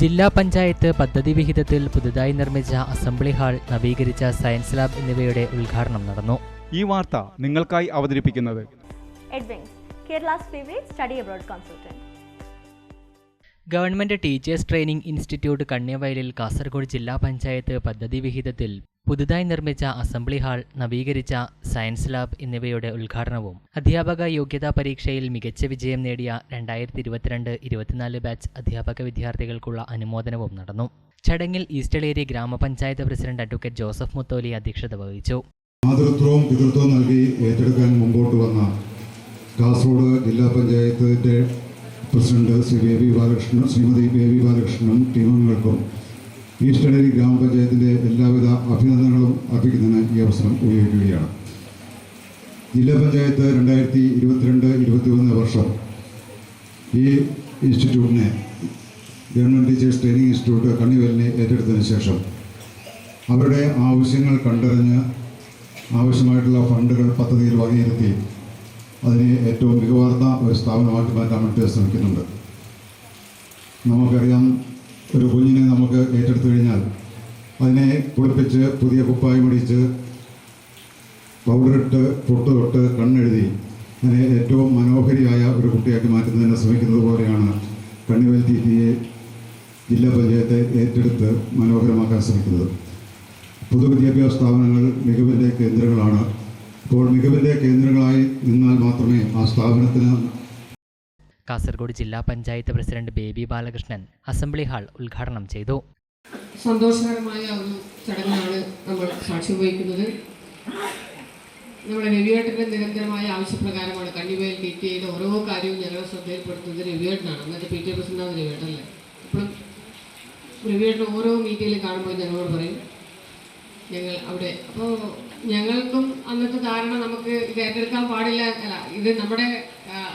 ജില്ലാ പഞ്ചായത്ത് പദ്ധതി വിഹിതത്തിൽ പുതുതായി നിർമ്മിച്ച അസംബ്ലി ഹാൾ നവീകരിച്ച സയൻസ് ലാബ് എന്നിവയുടെ ഉദ്ഘാടനം നടന്നു ഈ വാർത്ത നിങ്ങൾക്കായി അവതരിപ്പിക്കുന്നത്. ഗവൺമെന്റ് ടീച്ചേഴ്സ് ട്രെയിനിംഗ് ഇൻസ്റ്റിറ്റ്യൂട്ട് കണ്യവയലിൽ കാസർഗോഡ് ജില്ലാ പഞ്ചായത്ത് പദ്ധതി വിഹിതത്തിൽ പുതുതായി നിർമ്മിച്ച അസംബ്ലി ഹാൾ നവീകരിച്ച സയൻസ് ലാബ് എന്നിവയുടെ ഉദ്ഘാടനവും അധ്യാപക യോഗ്യതാ പരീക്ഷയിൽ മികച്ച വിജയം നേടിയ രണ്ടായിരത്തി ഇരുപത്തിരണ്ട് ഇരുപത്തിനാല് ബാച്ച് അധ്യാപക വിദ്യാർത്ഥികൾക്കുള്ള അനുമോദനവും നടന്നു. ചടങ്ങിൽ ഈസ്റ്റലേരി ഗ്രാമപഞ്ചായത്ത് പ്രസിഡന്റ് അഡ്വക്കേറ്റ് ജോസഫ് മുത്തോലി അധ്യക്ഷത വഹിച്ചു. മാതൃത്വവും പിതൃത്വവും നൽകി ഏറ്റെടുക്കാൻ മുമ്പോട്ട് വന്ന കാസർഗോഡ് ജില്ലാ പഞ്ചായത്തിന്റെ പ്രസിഡന്റ് ശ്രീ ബേബി ബാലകൃഷ്ണൻ ശ്രീമതി ബേബി ബാലകൃഷ്ണനും ടീമംഗങ്ങൾക്കും ഈസ്റ്റേണരി ഗ്രാമപഞ്ചായത്തിന്റെ എല്ലാവിധ അഭിനന്ദനങ്ങളും അർപ്പിക്കുന്നതിന് ഈ അവസരം ഉപയോഗിക്കുകയാണ്. ജില്ലാ പഞ്ചായത്ത് രണ്ടായിരത്തി ഇരുപത്തിരണ്ട് ഇരുപത്തിമൂന്ന് വർഷം ഈ ഇൻസ്റ്റിറ്റ്യൂട്ടിനെ ഗവൺമെന്റ് ടീച്ചേഴ്സ് ട്രെയിനിങ് ഇൻസ്റ്റിറ്റ്യൂട്ട് കണ്ണിവലിനെ ഏറ്റെടുത്തതിന് ശേഷം അവരുടെ ആവശ്യങ്ങൾ കണ്ടറിഞ്ഞ് ആവശ്യമായിട്ടുള്ള ഫണ്ടുകൾ പദ്ധതിയിൽ വകയിരുത്തി അതിനെ ഏറ്റവും മികവാർന്ന ഒരു സ്ഥാപനമാക്കി മാറ്റാൻ വേണ്ടി ശ്രമിക്കുന്നുണ്ട് നമുക്കറിയാം ഒരു കുഞ്ഞിനെ നമുക്ക് ഏറ്റെടുത്തു കഴിഞ്ഞാൽ അതിനെ കുളിപ്പിച്ച് പുതിയ കുപ്പായം ഇടിച്ച് പൗഡറിട്ട് പൊട്ട് തൊട്ട് കണ്ണെഴുതി അതിനെ ഏറ്റവും മനോഹരിയായ ഒരു കുട്ടിയാക്കി മാറ്റുന്നതിന് ശ്രമിക്കുന്നത് പോലെയാണ് കണ്ണിവേൽ തീറ്റിയെ ജില്ലാ പഞ്ചായത്ത് ഏറ്റെടുത്ത് മനോഹരമാക്കാൻ ശ്രമിക്കുന്നത്. പൊതുവിദ്യാഭ്യാസ സ്ഥാപനങ്ങൾ മികവിന്റെ കേന്ദ്രങ്ങളാണ്. അപ്പോൾ മികവിന്റെ കേന്ദ്രങ്ങളായി നിന്നാൽ മാത്രമേ ആ സ്ഥാപനത്തിന് കാസർഗോഡ് ജില്ലാ panchayat president Baby Balakrishnan assembly hall ഉദ്ഘാടനം ചെയ്തു. സന്തോഷകരമായ ഒരു ചടങ്ങാണ് നമ്മൾ സാക്ഷി വഹിക്കുന്നത് നമ്മുടെ രവിയേട്ടന്റെ നിരന്തരമായ ആവശ്യപ്രകാരമാണ് കണ്ണിവയൽ ടി ടി ഐയുടെ ഓരോ കാര്യവും ഞങ്ങളെ ശ്രദ്ധയിൽപ്പെടുത്തുന്നത് രവിയേട്ടനാണ്. അന്നത്തെ പി ടി എ ആണ് രവിയേട്ടനല്ലേ? ഇപ്പോഴും രവിയേട്ടൻ ഓരോ മീറ്റിംഗിൽ കാണുമ്പോൾ ഞങ്ങളോട് പറയും ഞങ്ങൾ അവിടെ അപ്പോൾ ഞങ്ങൾക്കും അന്നത്തെ ധാരണ നമുക്ക് ഇത് ഏറ്റെടുക്കാൻ പാടില്ല. അല്ല ഇത് നമ്മുടെ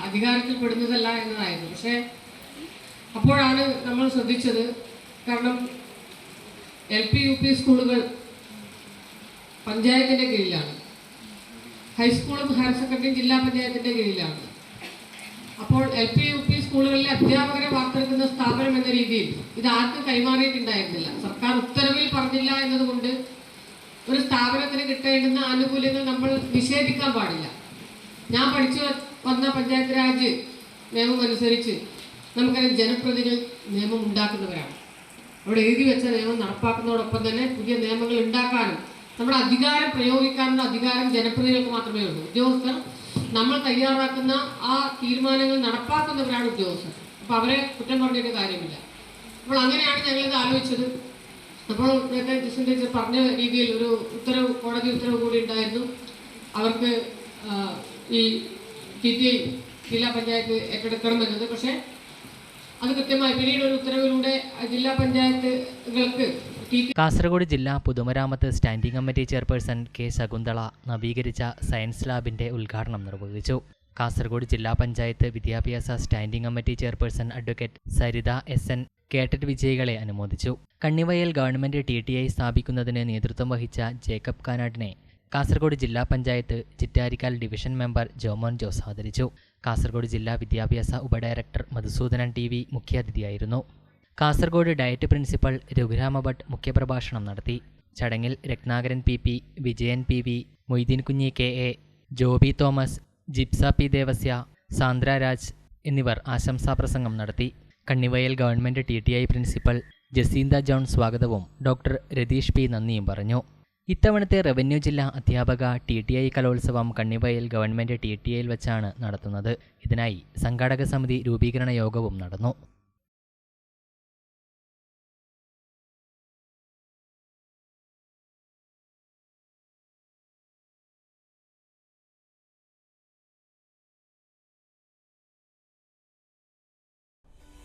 അധികാരത്തിൽ പെടുന്നതല്ല എന്നതായിരുന്നു. പക്ഷേ അപ്പോഴാണ് നമ്മൾ ശ്രദ്ധിച്ചത്. കാരണം എൽ പി യു പി സ്കൂളുകൾ പഞ്ചായത്തിന്റെ കീഴിലാണ്. ഹൈസ്കൂളും ഹയർ സെക്കൻഡറിയും ജില്ലാ പഞ്ചായത്തിന്റെ കീഴിലാണ്. അപ്പോൾ എൽ പി യു പി സ്കൂളുകളിലെ അധ്യാപകരെ വാർത്തെടുക്കുന്ന സ്ഥാപനം എന്ന രീതിയിൽ ഇത് ആർക്കും കൈമാറിയിട്ടുണ്ടായിരുന്നില്ല. സർക്കാർ ഉത്തരവിൽ പറഞ്ഞില്ല എന്നതുകൊണ്ട് ഒരു സ്ഥാപനത്തിന് കിട്ടേണ്ടുന്ന ആനുകൂല്യങ്ങൾ നമ്മൾ നിഷേധിക്കാൻ പാടില്ല. ഞാൻ പഠിച്ചു വന്ന പഞ്ചായത്ത് രാജ് നിയമം അനുസരിച്ച് ജനപ്രതിനിധികൾ നിയമം ഉണ്ടാക്കുന്നവരാണ്. അവിടെ എഴുതി വെച്ച നിയമം നടപ്പാക്കുന്നതോടൊപ്പം തന്നെ പുതിയ നിയമങ്ങൾ ഉണ്ടാക്കാനും നമ്മുടെ അധികാരം പ്രയോഗിക്കാനുള്ള അധികാരം ജനപ്രതിനിധികൾക്ക് മാത്രമേ ഉള്ളൂ. ഉദ്യോഗസ്ഥർ നമ്മൾ തയ്യാറാക്കുന്ന ആ തീരുമാനങ്ങൾ നടപ്പാക്കുന്നവരാണ് ഉദ്യോഗസ്ഥർ. അപ്പോൾ അവരെ കുറ്റം പറഞ്ഞിട്ട് കാര്യമില്ല. അപ്പോൾ അങ്ങനെയാണ് ഞങ്ങളിത് ആലോചിച്ചത്. അപ്പോൾ നേരത്തെ ജസ്റ്റിൻ ടീച്ചർ പറഞ്ഞ രീതിയിൽ ഒരു ഉത്തരവ് കോടതി ഉത്തരവ് കൂടി ഉണ്ടായിരുന്നു. അവർക്ക് ഈ ടി ടി ഐ ജില്ലാ പഞ്ചായത്ത് ഏറ്റെടുക്കണമെന്നത് പക്ഷേ അത് കൃത്യമായി പിന്നീട് ഒരു ഉത്തരവിലൂടെ ജില്ലാ പഞ്ചായത്തുകൾക്ക് കാസർഗോഡ് ജില്ലാ പൊതുമരാമത്ത് standing committee chairperson K Shakuntala നവീകരിച്ച സയൻസ് ലാബിന്റെ ഉദ്ഘാടനം നിർവഹിച്ചു. കാസർഗോഡ് ജില്ലാ പഞ്ചായത്ത് വിദ്യാഭ്യാസ standing committee chairperson advocate Saritha S N കേട്ടറ്റ് വിജയികളെ അനുമോദിച്ചു. Kannivayal government T T I സ്ഥാപിക്കുന്നതിന് നേതൃത്വം വഹിച്ച ജേക്കബ് കാനാടിനെ കാസർഗോഡ് ജില്ലാ പഞ്ചായത്ത് ചിറ്റാരിക്കാൽ ഡിവിഷൻ മെമ്പർ ജോമോൻ ജോസ് ആദരിച്ചു. കാസർഗോഡ് ജില്ലാ വിദ്യാഭ്യാസ ഉപഡയറക്ടർ മധുസൂദനൻ ടി വി മുഖ്യാതിഥിയായിരുന്നു. കാസർഗോഡ് ഡയറ്റ് പ്രിൻസിപ്പൽ രഘുരാമ ഭട്ട് മുഖ്യപ്രഭാഷണം നടത്തി. ചടങ്ങിൽ Ratnakaran P P Vijayan P V Moideen Kunhi K A Joby Thomas Jipsa P Devasya Sandra Raj എന്നിവർ ആശംസാപ്രസംഗം നടത്തി. Kannivayal government T T I principal Jacintha John സ്വാഗതവും ഡോക്ടർ രതീഷ് പി നന്ദിയും പറഞ്ഞു. ഇത്തവണത്തെ റവന്യൂ ജില്ലാ അധ്യാപക ടി ടി ഐ കലോത്സവം കണ്ണിവയൽ ഗവൺമെന്റ് ടി ടി ഐയിൽ വെച്ചാണ് നടത്തുന്നത്. ഇതിനായി സംഘാടക സമിതി രൂപീകരണ യോഗവും നടന്നു.